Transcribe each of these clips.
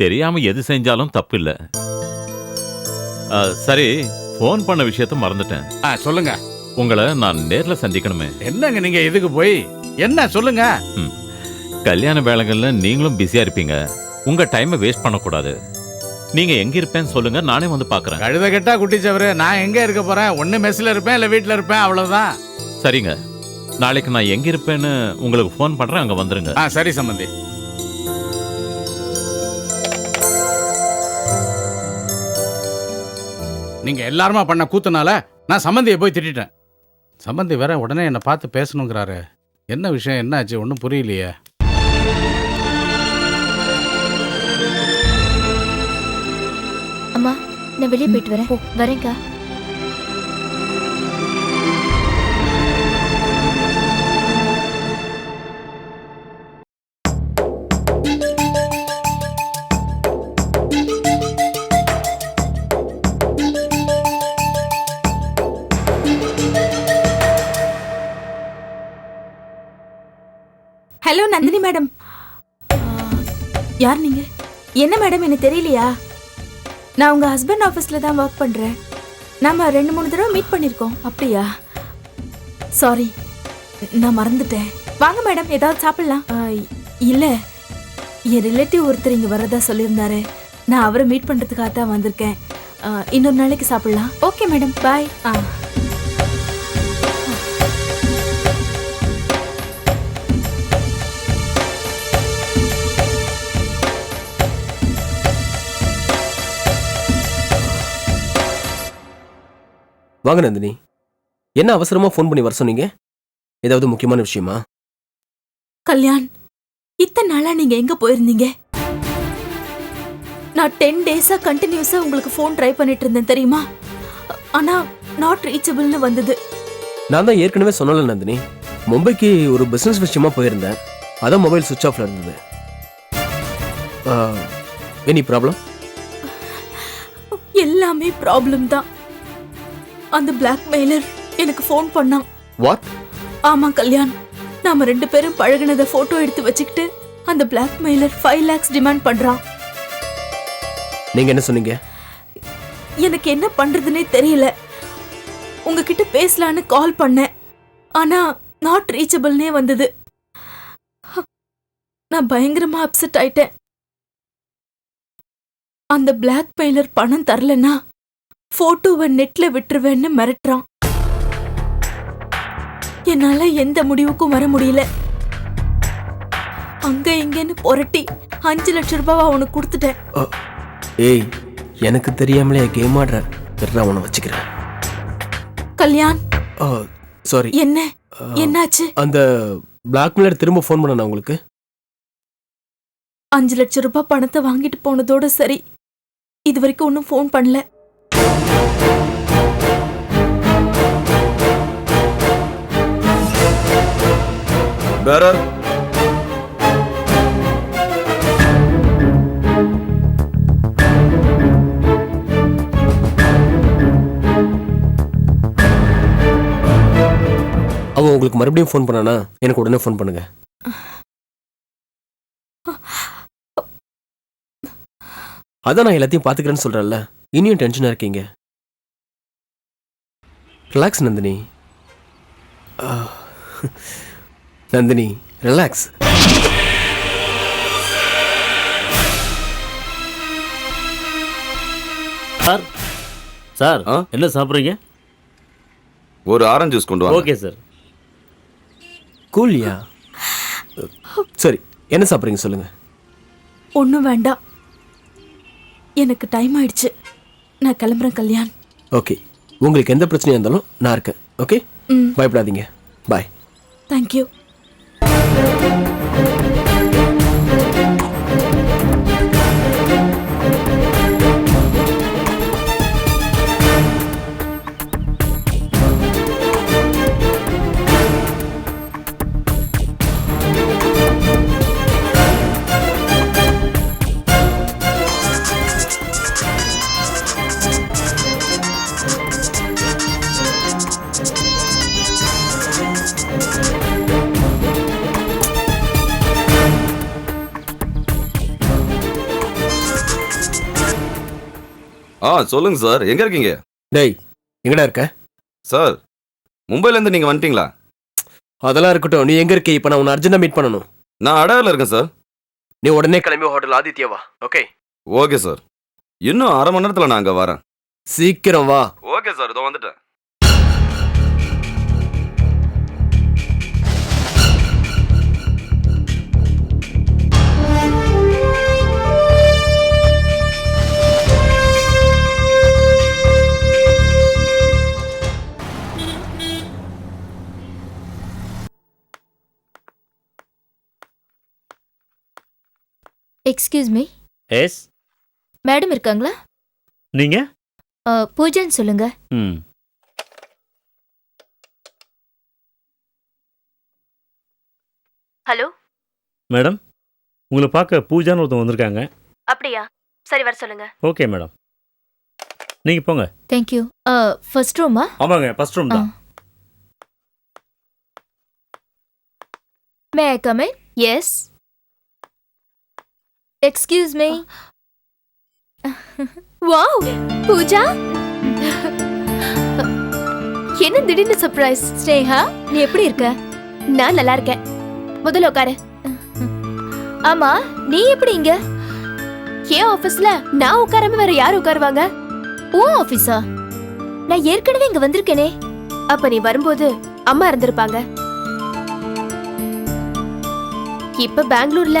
தெரியாம எது செஞ்சாலும் தப்பு இல்ல ஆ, சரி ஃபோன் பண்ண விஷயத்த மறந்துட்டேன். ஆ சொல்லுங்க. உங்களை நான் நேர்ல சந்திக்கணுமே. என்னங்க நீங்க இதுக்கு போய்? என்ன சொல்லுங்க. ம். கல்யாண வேலைகள்ல நீங்களும் பிஸியா இருப்பீங்க. உங்க டைமை வேஸ்ட் பண்ணக்கூடாது. நீங்க எங்க இருப்பேன்னு சொல்லுங்க நானே வந்து பாக்குறேன். கழுத கெட்டா குட்டிச்சவரு நான் எங்க இருக்க போறேன்? ஒண்ணு மெஸ்ல இருப்பேன் இல்ல வீட்ல இருப்பேன் அவ்வளவுதான். சரிங்க. நாளைக்கு நான் எங்க இருப்பேன்னு உங்களுக்கு ஃபோன் பண்றேன் அங்க வந்துருங்க. ஆ சரி சம்பந்தி. நீங்க எல்லாருமா பண்ண கூத்துனால நான் சம்பந்தியை போய் திட்டிட்டேன். சம்பந்தி வேற உடனே என்னை பார்த்து பேசணுங்கிறாரு. என்ன விஷயம்? என்ன ஆச்சு? ஒன்றும் புரியலையே. அம்மா நான் வெளியே போயிட்டு வரேன். வரேன்க்கா. ஹலோ நந்தினி மேடம் யார் நீங்க? என்ன மேடம் எனக்கு தெரியலையா? நான் உங்க ஹஸ்பண்ட் ஆஃபீஸ்ல தான் ஒர்க் பண்றேன். நாம ரெண்டு மூணு தடவை மீட் பண்ணிருக்கோம். அப்படியா? சாரி நான் மறந்துட்டேன். வாங்க மேடம் ஏதாவது சாப்பிடலாம்? இல்ல. என் ரிலேட்டிவ் ஒருத்தர் இங்க வரதா சொல்லியிருந்தாரு. நான் அவரை மீட் பண்றதுக்காக தான் வந்திருக்கேன் இன்னொரு நாளைக்கு சாப்பிடலாம். ஓகே மேடம் பாய் ஆ. வாங்க நந்தினி. என்ன அவசரமா ஃபோன் பண்ணி வர சொன்னீங்க? ஏதாவது முக்கியமான விஷயமா? கல்யாண் இத்தனை நாளா நீங்க எங்க போயிருந்தீங்க? நான் டென் டேஸா கண்டினியூஸா உங்களுக்கு ஃபோன் ட்ரை பண்ணிட்டு இருந்தேன் தெரியுமா? ஆனா நாட் ரீச்சபிள்னு வந்தது. நான் தான் ஏற்கனவே சொன்னல நந்தினி. மும்பைக்கு ஒரு பிசினஸ் விஷயமா போயிருந்தேன். அதான் மொபைல் சுவிட்ச் ஆஃப்ல இருந்தது. எனி ப்ராப்ளம் எல்லாமே ப்ராப்ளம் தான். அந்த பிளாக்மெயிலர் எனக்கு ஃபோன் பண்ணான். வாட் ஆமா கல்யாண். நாம ரெண்டு பேரும் பழகுனத போட்டோ எடுத்து வச்சுக்கிட்டு அந்த பிளாக்மெயிலர் ஃபைவ் லேக்ஸ் டிமாண்ட் பண்றான். நீங்க என்ன சொன்னீங்க? எனக்கு என்ன பண்றதுனே தெரியல. உங்ககிட்ட பேசலான்னு கால் பண்ணேன். ஆனா நாட் ரீச்சபிள்னே வந்தது. நான் பயங்கரமா அப்செட் ஆயிட்டேன். அந்த பிளாக் மெயிலர் பணம் தரலனா போட்டோவை நெட்ல விட்டுருவேன்னு மிரட்டுறான். என்னால எந்த முடிவுக்கும் வர முடியல. அங்க இங்கன்னு புரட்டி அஞ்சு லட்சம் ரூபாய் அவனுக்கு கொடுத்துட்டேன். ஏய் எனக்கு தெரியாமலே கேம் ஆடுற நான் உன்னை வச்சுக்கிறேன். கல்யாண் சாரி என்ன? என்னாச்சு? அந்த பிளாக்மெயிலர் திரும்ப ஃபோன் பண்ண உங்களுக்கு? அஞ்சு லட்சம் ரூபாய் பணத்தை வாங்கிட்டு போனதோட சரி. இது வரைக்கும் ஒன்றும் ஃபோன் பண்ணல. Better? அவன் உங்களுக்கு மறுபடியும் ஃபோன் பண்ணானா? எனக்கு உடனே ஃபோன் பண்ணுங்க. அதான் நான் எல்லாத்தையும் பார்த்துக்கிறேன்னு சொல்கிறேன்ல இனியும் டென்ஷனாக இருக்கீங்க. Relax Nandini Nandini relax sir sir ஆ? என்ன சாப்பிட்றீங்க? ஒரு ஆரஞ்சு ஜூஸ் கொண்டு வாங்க. Okay sir. கூலியா? சரி என்ன சாப்பிட்றீங்க சொல்லுங்க. ஒன்றும் வேண்டாம். எனக்கு டைம் ஆயிடுச்சு. நான் கிளம்புறேன் கல்யாண். ஓகே. உங்களுக்கு எந்த பிரச்சனையாக இருந்தாலும் நான் இருக்கேன். ஓகே பயப்படாதீங்க. பாய் தேங்க்யூ சொல்லுங்க சார் எங்க இருக்கீங்க? டேய் எங்கடா இருக்க? சார் மும்பைல இருந்து நீங்க வந்துட்டீங்களா? அதெல்லாம் இருக்கட்டும். நீ எங்க இருக்க? இப்போ நான் உன்னை அர்ஜென்ட்டாக மீட் பண்ணணும். நான் அடையாள இருக்கேன் சார் நீ உடனே கிளம்பி ஹோட்டல் ஆதித்யாவா ஓகே ஓகே சார் இன்னும் அரை மணி நேரத்துல நான் அங்க வரேன். சீக்கிரம் வா. ஓகே சார் இதோ வந்துட்டேன். எக்ஸ்கியூஸ் மீ எஸ் மேடம் இருக்காங்களா? நீங்க? அ, பூஜான்னு சொல்லுங்க. ம். ஹலோ? மேடம் உங்களை பார்க்க பூஜான்னு ஒருத்தவங்க வந்திருக்காங்க. அப்படியா? சரி வர சொல்லுங்க. Okay madam. நீங்கள் போங்க. தேங்க்யூ ஃபர்ஸ்ட் ரூமா ஆமாங்க ஃபர்ஸ்ட் ரூம் தான். May I come in yes excuse me wow Pooja என்ன திடீர்னு சர்ப்ரைஸ் ஸ்னேகா நீ எப்படி இருக்க? நான் நல்லா இருக்கேன். முதல்ல உட்காரு. ஆமா நீ எப்படி இங்க? ஏன் ஆபீஸ்ல நான் உட்காராம வேற யார் உட்காருவாங்க? ஓ ஆபீஸா நான் ஏற்கனவே இங்க வந்திருக்கேனே. அப்ப நீ வரும்போது அம்மா இருந்திருப்பாங்க. இப்ப பெங்களூர்ல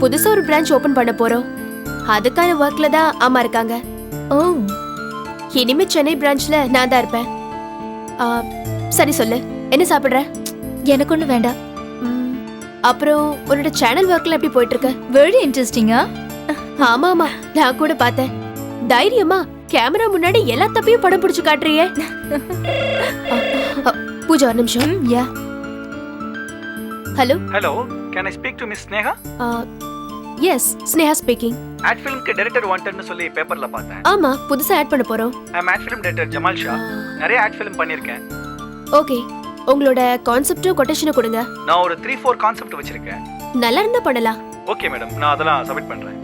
புதுசா ஒரு பிரான்ச் ஓபன் பண்ண போறோம். அதுக்கான ஒர்க்ல தான் அம்மா இருக்காங்க. ஓ இனிமே சென்னை பிரான்ச்ல நான் தான் இருப்பேன். ஆ, சரி சொல்லு என்ன சாப்பிடுற? எனக்கு ஒண்ணு வேண்டாம். ம், அப்புறம் உன்னோட சேனல் ஒர்க்ல எப்படி போயிட்டு இருக்கு வெரி இன்ட்ரெஸ்டிங்கா ஆமா ஆமா நான் கூட பார்த்தேன். தைரியமா கேமரா முன்னாடி எல்லா தப்பையும் படம் பிடிச்சு காட்டுறியே. அ, அ, பூஜா ஒரு நிமிஷம். ம் yeah hello hello can I speak to miss Sneha yes Sneha speaking ad ஃபிலிம்க்கு director வாண்டட்னு சொல்லி பேப்பர்ல பார்த்தேன். ஆமா புதுசா ஆட் பண்ண போறோம். I'm ad film director Jamal Shah நிறைய ஆட் ஃபிலிம் பண்ணியிருக்கேன் ஓகே உங்களோட கான்செப்டும் கொட்டேஷனும் கொடுங்க. நான் ஒரு த்ரீ ஃபோர் கான்செப்ட் வச்சிருக்கேன். நல்லா இருந்தா பண்ணலாம். ஓகே மேடம் நான் அதெல்லாம் சப்மிட் பண்றேன்.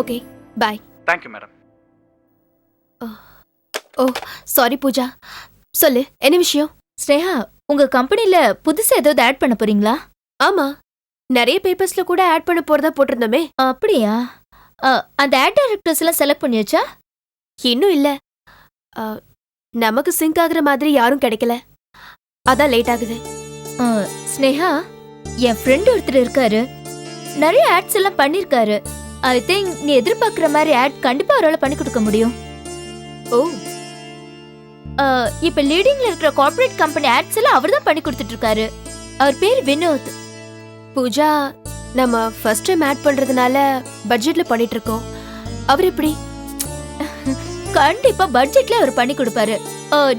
Okay bye thank you madam O sorry Pooja. சொல்லு என்ன விஷயம்? ஸ்னேகா உங்க கம்பெனில புதுசா ஏதாவது ஆட் பண்ண போறீங்களா? ஆமா. நிறைய பேப்பர்ஸ்ல கூட ஆட் பண்ண போறதா போட்டிருந்தோமே. அப்படியா? அந்த ஆட் டைரக்டர்ஸ் எல்லாம் செலக்ட் பண்ணியாச்சா? இன்னும் இல்ல. நமக்கு சிங்க் ஆகுற மாதிரி யாரும் கிடைக்கல. அதான் லேட் ஆகுது. அ, ஸ்னேகா என் ஃப்ரெண்ட் ஒருத்தர் இருக்காரு. நிறைய ஆட்ஸ் எல்லாம் பண்ணிருக்காரு. ஐ திங்க் நீ எதிர்பார்க்குற மாதிரி ஆட் கண்டிப்பா அவரால் பண்ணி கொடுக்க முடியும். ஓ. இப்ப லீடிங்ல இருக்கிற கார்ப்பரேட் கம்பெனி ஆட்ஸ் எல்லாம் அவர் தான் பண்ணி கொடுத்துட்டு இருக்காரு. அவர் பேர் வினோத். பூஜா நம்ம ஃபர்ஸ்ட் டைம் ஆட் பண்றதுனால பட்ஜெட்ல பண்ணிட்டு இருக்கோம் அவர் எப்படி? கண்டிப்பா பட்ஜெட்ல அவர் பண்ணி கொடுப்பாரு.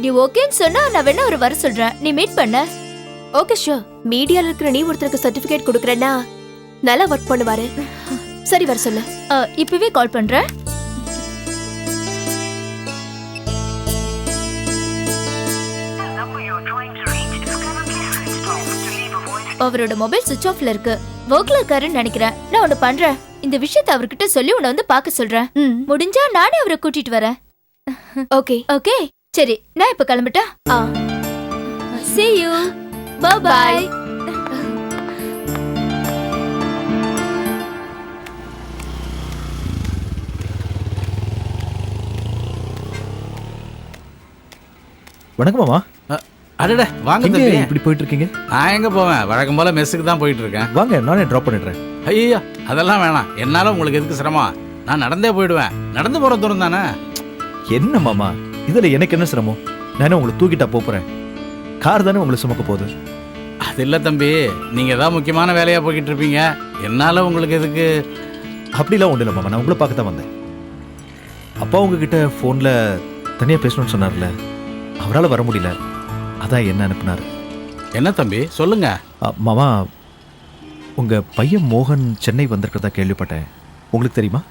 நீ ஓகேன்னு சொன்னா நான் வேணா அவர் வர சொல்றேன். நீ மீட் பண்ண. ஓகே ஷூர் மீடியால இருக்கிற நீ ஒருத்தருக்கு சர்டிபிகேட் கொடுக்கறேன்னா நல்லா ஒர்க் பண்ணுவாரு. சரி வர சொல்லு. இப்பவே கால் பண்றேன். அவரோட மொபைல் சுவிட்ச் ஆஃப்ல இருக்கு. ஒர்க்ல இருக்காருன்னு நினைக்கிறேன். நான் ஒன்னு பண்றேன். இந்த விஷயத்தை அவர்கிட்ட சொல்லி உன்னை வந்து பார்க்க சொல்றேன். ம். முடிஞ்சா நானே அவரை கூட்டிட்டு வரேன். ஓகே. ஓகே? சரி நான் இப்ப கிளம்பிட்டா? ஆ. See you. Bye bye வணக்கம் மாமா. அடட வாங்க தம்பி. இப்படி போயிட்டு இருக்கீங்க நான் எங்க போவேன்? வழக்கம் போல மெஸ்ஸுக்கு தான் போயிட்டு இருக்கேன் வாங்க நானே டிராப் பண்ணிடுறேன். ஐயோ அதெல்லாம் வேணாம். என்னால உங்களுக்கு எதுக்கு சிரமம்? நான் நடந்தே போயிடுவேன். நடந்து போற தூரம் தானே? என்ன மாமா? இதுல எனக்கு என்ன சிரமம்? நானே உங்களை தூக்கிட்டா போறேன். கார் தானே உங்களை சுமக்க போகுது. அது இல்ல தம்பி. நீங்க ஏதாவது முக்கியமான வேலையா போய்கிட்டு இருப்பீங்க என்னால உங்களுக்கு எதுக்கு? அப்படிலாம் ஒன்றும் இல்லை மாமா. நான் உங்களை பார்க்க தான் வந்தேன். அப்பா உங்ககிட்ட ஃபோனில் தனியாக பேசணும்னு சொன்னார்ல. அவரால் வர முடியல. அதான் என்ன அனுப்புனார்? என்ன தம்பி? சொல்லுங்க. மாமா உங்கள் பையன் மோகன் சென்னை வந்திருக்கிறதா கேள்விப்பட்டேன். உங்களுக்கு தெரியுமா?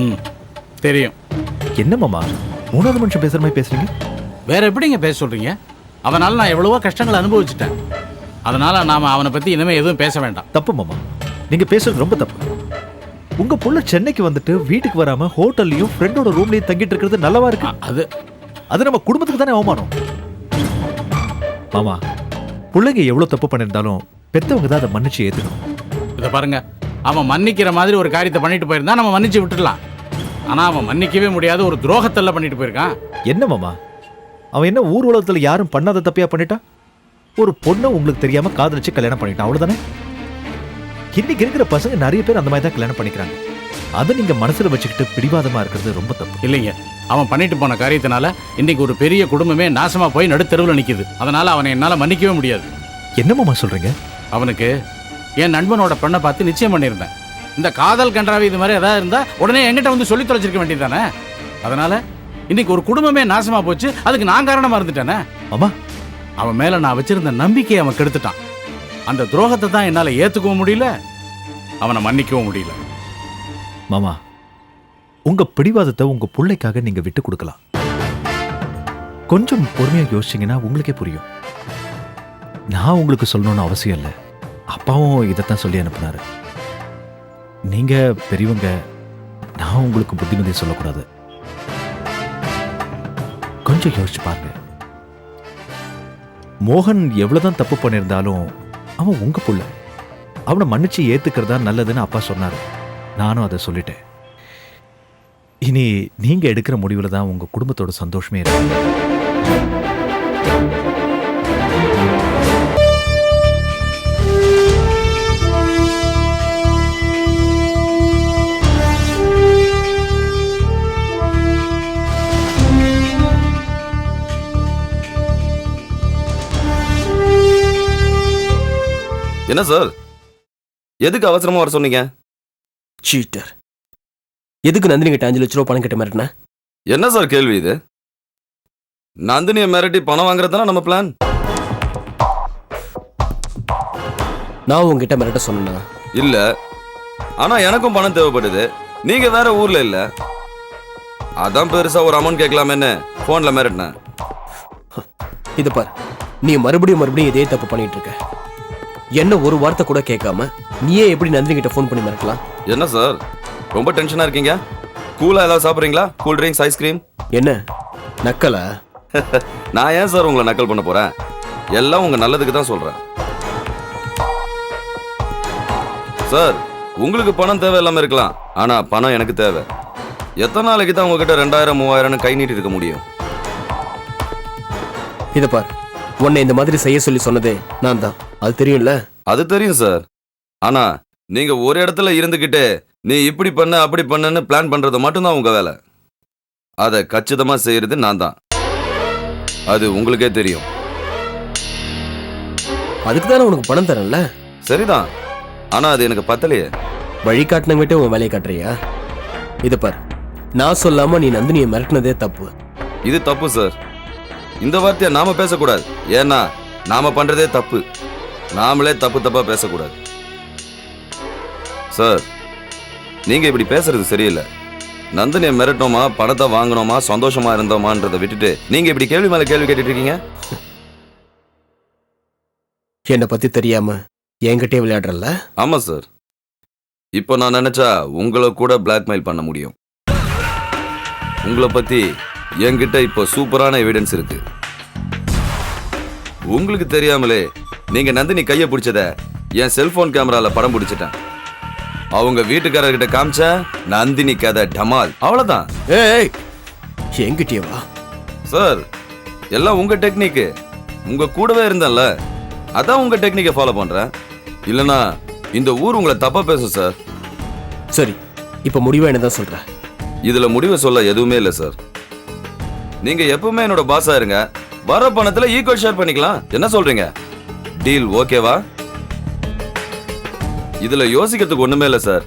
ம் தெரியும். என்ன மாமா? மூணாவது மனுஷன் பேசுகிற மாதிரி பேசுறீங்க? வேற எப்படிங்க பேச சொல்றீங்க? அவனால நான் எவ்வளவோ கஷ்டங்களை அனுபவிச்சுட்டேன். அதனால நாம அவனை பத்தி இனிமே எதுவும் பேச வேண்டாம். தப்பு மாமா. நீங்கள் பேசுறது ரொம்ப தப்பு. உங்க புள்ள சென்னைக்கு வந்துட்டு வீட்டுக்கு வராம ஹோட்டல்லையும் ஃப்ரெண்டோட ரூம்லயும் தங்கிட்டு இருக்கிறது நல்லவா இருக்கு? அது அது நம்ம குடும்பத்துக்கு தானே அவமானம். மாமா பிள்ளைங்க எவ்வளவு தப்பு பண்ணியிருந்தாலும் பெத்தவங்க தான் அதை மன்னிச்சு ஏத்துக்கணும். இதை பாருங்க அவன் மன்னிக்கிற மாதிரி ஒரு காரியத்தை பண்ணிட்டு போயிருந்தா நம்ம மன்னிச்சு விட்டுடலாம். ஆனா அவன் மன்னிக்கவே முடியாத ஒரு துரோகத்தெல்லாம் பண்ணிட்டு போயிருக்கான். என்ன மாமா? அவன் என்ன ஊர் உலகத்துல யாரும் பண்ணாத தப்பையா பண்ணிட்டான் ஒரு பொண்ணை உங்களுக்கு தெரியாம காதலிச்சு கல்யாணம் பண்ணிட்டான் அவ்வளவுதானே? இன்னைக்கு இருக்கிற பசங்க நிறைய பேர் அந்த மாதிரி தான் கல்யாணம் பண்ணிக்கிறாங்க. அதை நீங்க மனசுல வச்சுக்கிட்டு பிடிவாதமா இருக்கிறது ரொம்ப தப்பு. இல்லைங்க. அவன் பண்ணிட்டு போன காரியத்தினால இன்னைக்கு ஒரு பெரிய குடும்பமே நாசமா போய் நடுத்தெருவில் நிக்குது. அதனால அவனை என்னால மன்னிக்கவே முடியாது. என்ன மாமா சொல்றீங்க? அவனுக்கு என் நண்பனோட பெண்ணை பார்த்து நிச்சயம் பண்ணியிருந்தேன். இந்த காதல் கன்றாவி இது மாதிரி ஏதாவது இருந்தா உடனே என்கிட்ட வந்து சொல்லி தொலைச்சிருக்க வேண்டியதானே அதனால இன்னைக்கு ஒரு குடும்பமே நாசமா போச்சு. அதுக்கு நான் காரணமா இருந்துட்டேனே? அம்மா அவன் மேல நான் வச்சிருந்த நம்பிக்கையை அவன் கெடுத்துட்டான். அந்த துரோகத்தை தான் என்னால ஏத்துக்கவும் முடியல அவனை மன்னிக்கவும் முடியல. மாமா உங்க பிடிவாதத்தை உங்க பிள்ளைக்காக நீங்க விட்டு கொடுக்கலாம். கொஞ்சம் பொறுமையா யோசிச்சீங்கன்னா உங்களுக்கே புரியும். நான் உங்களுக்கு சொல்லணும்னு அவசியம் இல்லை. அப்பாவும் இதைத்தான் சொல்லி அனுப்புனாரு. நீங்க பெரியவங்க நான் உங்களுக்கு புத்திமதி சொல்லக்கூடாது. கொஞ்சம் யோசிச்சு பாருங்க. மோகன் எவ்வளவுதான் தப்பு பண்ணியிருந்தாலும் அவன் உங்க புள்ள. அவனை மன்னிச்சு ஏத்துக்கிறதா நல்லதுன்னு அப்பா சொன்னாரு. நானும் அதை சொல்லிட்டேன். இனி நீங்கள் எடுக்கிற முடிவுல தான் உங்கள் குடும்பத்தோட சந்தோஷமே இருக்கு. என்ன சார்? எதுக்கு அவசரமா வர சொன்னீங்க? சீட்டர் எதுக்கு நந்தினி கிட்ட அஞ்சு லட்ச ரூபா பணம் கிட்ட மிரட்டின என்ன சார் கேள்வி இது? நந்தினியை மிரட்டி பணம் வாங்குறது தானே நம்ம பிளான் நான் உங்ககிட்ட மிரட்ட சொன்னேன்னா இல்ல. ஆனா எனக்கும் பணம் தேவைப்படுது. நீங்க வேற ஊர்ல இல்ல. அதான் பெருசா ஒரு அமௌண்ட் கேட்கலாமேன்னு போன்ல மிரட்டினேன். இது பார். நீ மறுபடியும் மறுபடியும் இதே தப்பு பண்ணிட்டு இருக்க. என்ன ஒரு வார்த்தை கூட கேட்காம நீயே எப்படி நந்தினி கிட்ட ஃபோன் பண்ணி மிரட்டலாம்? என்ன சார் ரொம்ப டென்ஷனா இருக்கீங்க? கூலா ஏதாவது சாப்பிட்றீங்களா? கூல் ட்ரிங்க்ஸ் ஐஸ்கிரீம் என்ன? நக்கலா? நான் ஏன் சார் உங்களை நக்கல் பண்ண போறேன்? எல்லாம் உங்க நல்லதுக்கு தான் சொல்றேன். சார் உங்களுக்கு பணம் தேவை இல்லாம இருக்கலாம். ஆனா பணம் எனக்கு தேவை. எத்தனை நாளைக்கு தான் உங்ககிட்ட ரெண்டாயிரம் மூவாயிரம்னு கை நீட்டி இருக்க முடியும்? இத பார். உன்னை இந்த மாதிரி செய்ய சொல்லி சொன்னதே நான் தான் அது தெரியும்ல? அது தெரியும் சார் ஆனா நீங்க ஒரு இடத்துல இருந்துகிட்டு நீ இப்படி பண்ண அப்படி பண்ணன்னு பிளான் பண்றது மட்டும்தான் உங்க வேலை. அதை கச்சிதமா செய்யறது நான் தான். அது உங்களுக்கே தெரியும். அதுக்கு தானே உனக்கு பணம் தரேன்ல? சரிதான். ஆனா அது எனக்கு பத்தலையே. வழி காட்டினங்கிட்ட உன் வேலையை காட்டுறியா? இத பார். நான் சொல்லாம நீ நந்தினியை மிரட்டினதே தப்பு. இது தப்பு சார் இந்த வார்த்தையை நாம பேசக்கூடாது. ஏன்னா நாம பண்றதே தப்பு. நாமளே தப்பு தப்பா பேசக்கூடாது. சார் நீங்க இப்படி பேசுறது சரியில்லை. நந்தினியை மிரட்டோமா பணத்தை வாங்கினோமா சந்தோஷமா இருந்தோமான்றதை விட்டுட்டு நீங்க இப்படி கேள்வி மேல கேள்வி கேட்டுட்டு இருக்கீங்க என்னை பத்தி தெரியாம என்கிட்டயே விளையாடுறல்ல? ஆமா சார் இப்போ நான் நினைச்சா உங்களை கூட பிளாக்மெயில் பண்ண முடியும். உங்களை பத்தி என்கிட்ட இப்போ சூப்பரான எவிடன்ஸ் இருக்கு. உங்களுக்கு தெரியாமலே நீங்க நந்தினி கையை பிடிச்சத என் செல்போன் கேமரால படம் பிடிச்சிட்டேன். அவங்க வீட்டுக்காரர்கிட்ட காமிச்ச நந்தினி கதை டமால். அவ்வளவுதான். ஏய் என்கிட்டயே வா சார் எல்லாம் உங்க டெக்னிக்கு உங்க கூடவே இருந்தேன்ல. அதான் உங்க டெக்னிக்கை ஃபாலோ பண்றேன். இல்லனா இந்த ஊர் உங்களை தப்பா பேசும் சார் சரி இப்ப முடிவா என்னதான் சொல்ற? இதுல முடிவு சொல்ல எதுவுமே இல்லை சார் நீங்க எப்பவுமே என்னோட பாஸா இருங்க. வர பணத்துல ஈக்குவல் ஷேர் பண்ணிக்கலாம். என்ன சொல்றீங்க? டீல் ஓகேவா? இதுல யோசிக்கிறதுக்கு ஒண்ணுமே இல்லை சார்.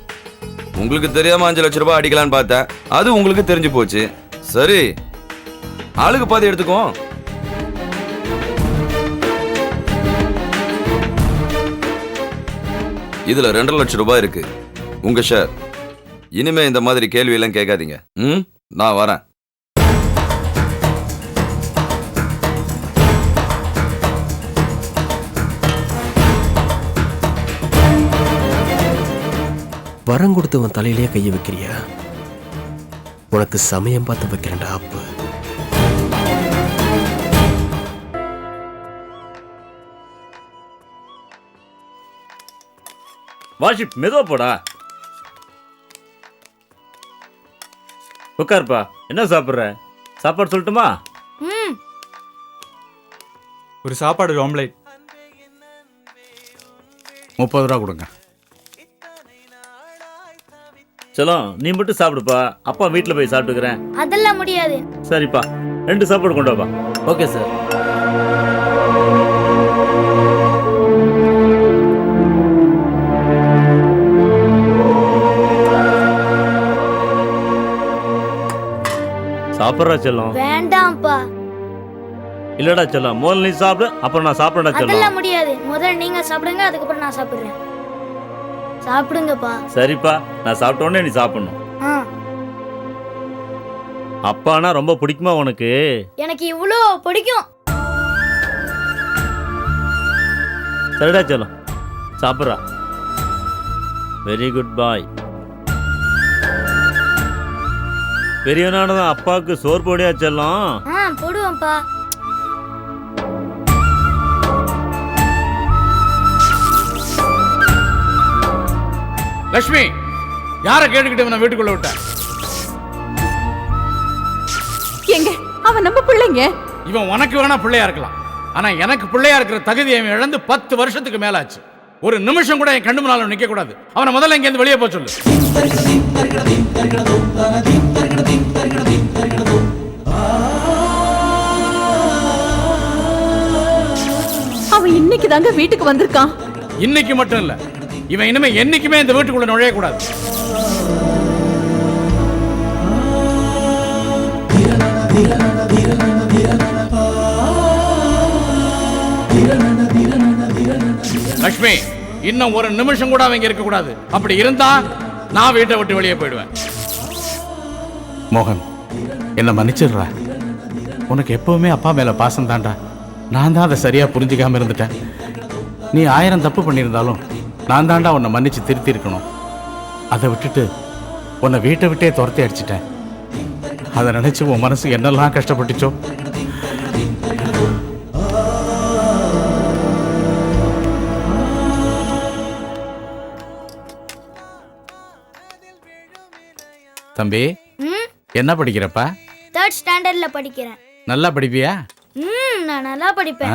உங்களுக்கு தெரியாம அஞ்சு லட்ச ரூபாய் அடிக்கலான்னு பார்த்தேன். அது உங்களுக்கு தெரிஞ்சு போச்சு. சரி. ஆளுக்கு பாதி எடுத்துக்கோ இதுல ரெண்டரை லட்சம் ரூபாய் இருக்கு. உங்க ஷேர் இனிமே இந்த மாதிரி கேள்வி எல்லாம் கேட்காதீங்க. ம்? நான் வரேன். வரம் கொடுத்தவன் தலையிலேயே கையை வைக்கிறியா? உனக்கு சமயம் பார்த்து வைக்கிறேன்டா அப்பு. வாஷிப் மெதுவா போடா. உட்காருப்பா. என்ன சாப்பிட்ற? சாப்பாடு சொல்லட்டுமா? ம். ஒரு சாப்பாடு ஆம்லேட். முப்பது ரூபா கொடுங்க. செல்லம் நீ மட்டும் சாப்பிடுப்பா. அப்பா வீட்டில் போய் சாப்பிட்டுக்கிறேன். அதெல்லாம் முடியாது. சரிப்பா. ரெண்டு சாப்பாடு கொண்டு வாப்பா. Okay sir. சாப்பிட்றா செல்லம். வேண்டாம்ப்பா. இல்லடா செல்லம். முதல்ல நீ சாப்பிடு அப்புறம் நான் சாப்பிடடா செல்லம். முடியாது. முதல்ல நீங்க சாப்பிடுங்க அதுக்கப்புறம் நான் சாப்பிடுறேன். சாப்பிடுங்கப்பா. சரிப்பா நான் சாப்பிட்ட உடனே நீ சாப்பிடணும். ஆ. அப்பானா ரொம்ப பிடிக்குமா உனக்கு? எனக்கு இவ்வளோ பிடிக்கும். சரிடா செல்லம் சாப்பிட்றா. வெரி குட் பாய் பெரியவனானதான் அப்பாவுக்கு சோறு போடியா செல்லம்? ஆ போடுவேன்ப்பா லக்ஷ்மி யாரை கேட்டுக்கிட்டு இவனை வீட்டுக்குள்ள விட்ட? எங்க? அவன் நம்ம பிள்ளைங்க. இவன் உனக்கு வேணா பிள்ளையா இருக்கலாம். ஆனா எனக்கு பிள்ளையா இருக்கிற தகுதியை இவன் இழந்து பத்து வருஷத்துக்கு மேலாச்சு. ஒரு நிமிஷம் கூட என் கண்ணு முன்னால நிக்க கூடாது. அவனை முதல்ல இங்க இருந்து வெளியே போக சொல்லு. அவன் இன்னைக்கு தாங்க வீட்டுக்கு வந்திருக்கான். இன்னைக்கு மட்டும் இல்ல இவன் இனிமே என்னைக்குமே இந்த வீட்டுக்குள்ள நுழைய கூடாது லக்ஷ்மி இன்னும் ஒரு நிமிஷம் கூட அவங்க இருக்க கூடாது அப்படி இருந்தா நான் வீட்டை விட்டு வெளியே போயிடுவேன். மோகன் என்ன மன்னிச்சிடுறா. உனக்கு எப்பவுமே அப்பா மேல பாசம் தான்டா நான் தான் அதை சரியா புரிஞ்சுக்காம இருந்துட்டேன். நீ ஆயிரம் தப்பு பண்ணியிருந்தாலும் நான் தாண்டா உன்னை மன்னிச்சு திருத்தி இருக்கணும் அதை விட்டுட்டு உன்னை வீட்டை விட்டே துரத்தி அடிச்சிட்டேன். அதை நினைச்சு உன் மனசு என்னெல்லாம் கஷ்டப்பட்டுச்சோ? தம்பி ம்? என்ன படிக்கிறப்பா? தேர்ட் ஸ்டாண்டர்ட்ல படிக்கிறேன். நல்லா படிப்பியா? ம் நான் நல்லா படிப்பேன்.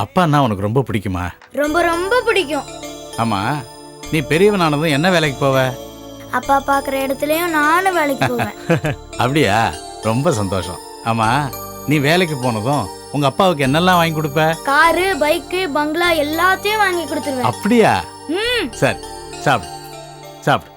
ஆ அப்பான்னா உனக்கு ரொம்ப பிடிக்குமா? ரொம்ப ரொம்ப பிடிக்கும். ஆமா நீ பெரியவனானதும் என்ன வேலைக்கு போவ? அப்பா பார்க்குற இடத்துலயும் நானும் வேலைக்கு போவேன். அப்படியா? ரொம்ப சந்தோஷம். ஆமா நீ வேலைக்கு போனதும் உங்க அப்பாவுக்கு என்னெல்லாம் வாங்கி கொடுப்ப? காரு பைக்கு பங்களா எல்லாத்தையும் வாங்கி கொடுத்துருவேன். அப்படியா? ம். சரி சாப்பிடு. சாப்பிடு.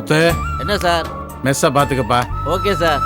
முத்து. என்ன சார்? மெஸ்ஸை பார்த்துக்கப்பா. Okay sir.